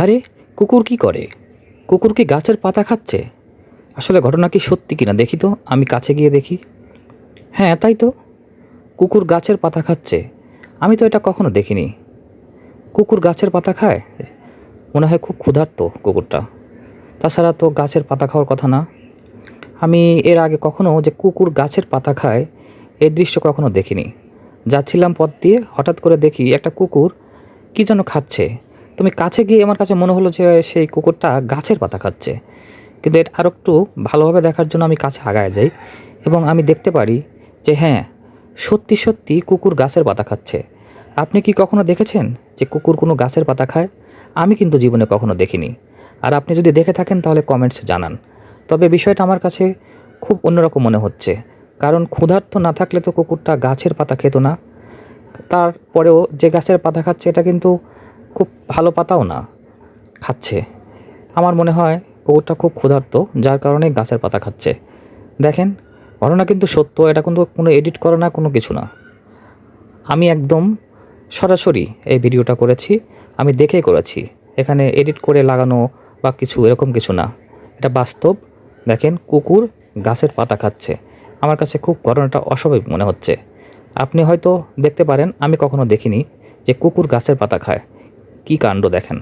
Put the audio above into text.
আরে, কুকুর কি করে? কুকুর কি গাছের পাতা খাচ্ছে? আসলে ঘটনা কি সত্যি কিনা দেখি তো, আমি কাছে গিয়ে দেখি। হ্যাঁ তাই তো। কুকুর গাছের পাতা খাচ্ছে। আমি তো এটা কখনো দেখিনি। কুকুর গাছের পাতা খায়? মনে হয় খুব ক্ষুধার্ত কুকুরটা। তাছাড়া তো গাছের পাতা খাওয়ার কথা না। আমি এর আগে কখনো যে কুকুর গাছের পাতা খায় এই দৃশ্য কখনো দেখিনি। যাচ্ছিলাম পথ দিয়ে, হঠাৎ করে দেখি একটা কুকুর কী যেন খাচ্ছে। তুমি কাছে গিয়ে আমার কাছে মনে হলো যে সেই কুকুরটা গাছের পাতা খাচ্ছে। কিন্তু এটা আরও একটু ভালোভাবে দেখার জন্য আমি কাছে আগায় যাই এবং আমি দেখতে পারি যে হ্যাঁ সত্যি সত্যি কুকুর গাছের পাতা খাচ্ছে। আপনি কি কখনো দেখেছেন যে কুকুর কোনো গাছের পাতা খায়? আমি কিন্তু জীবনে কখনো দেখিনি। আর আপনি যদি দেখে থাকেন তাহলে কমেন্টসে জানান। তবে বিষয়টা আমার কাছে খুব অন্যরকম মনে হচ্ছে। কারণ ক্ষুধার্ত না থাকলে তো কুকুরটা গাছের পাতা খেত না। তারপরেও যে গাছের পাতা খাচ্ছে এটা কিন্তু খুব ভালো পাতাও না, খাচ্ছে। আমার মনে হয় কুকুরটা খুব ক্ষুধার্ত, যার কারণে গাছের পাতা খাচ্ছে। দেখেন ঘটনা কিন্তু সত্য, এটা কিন্তু কোনো এডিট করা না, কোনো কিছু না। আমি একদম সরাসরি এই ভিডিওটা করেছি, আমি দেখে করেছি। এখানে এডিট করে লাগানো বা কিছু এরকম কিছু না। এটা বাস্তব। দেখেন, কুকুর গাছের পাতা খাচ্ছে। আমার কাছে খুব ঘটনাটা অস্বাভাবিক মনে হচ্ছে। আপনি হয়তো দেখতে পারেন, আমি কখনো দেখিনি যে কুকুর গাছের পাতা খায়। কী কাণ্ড দেখেন?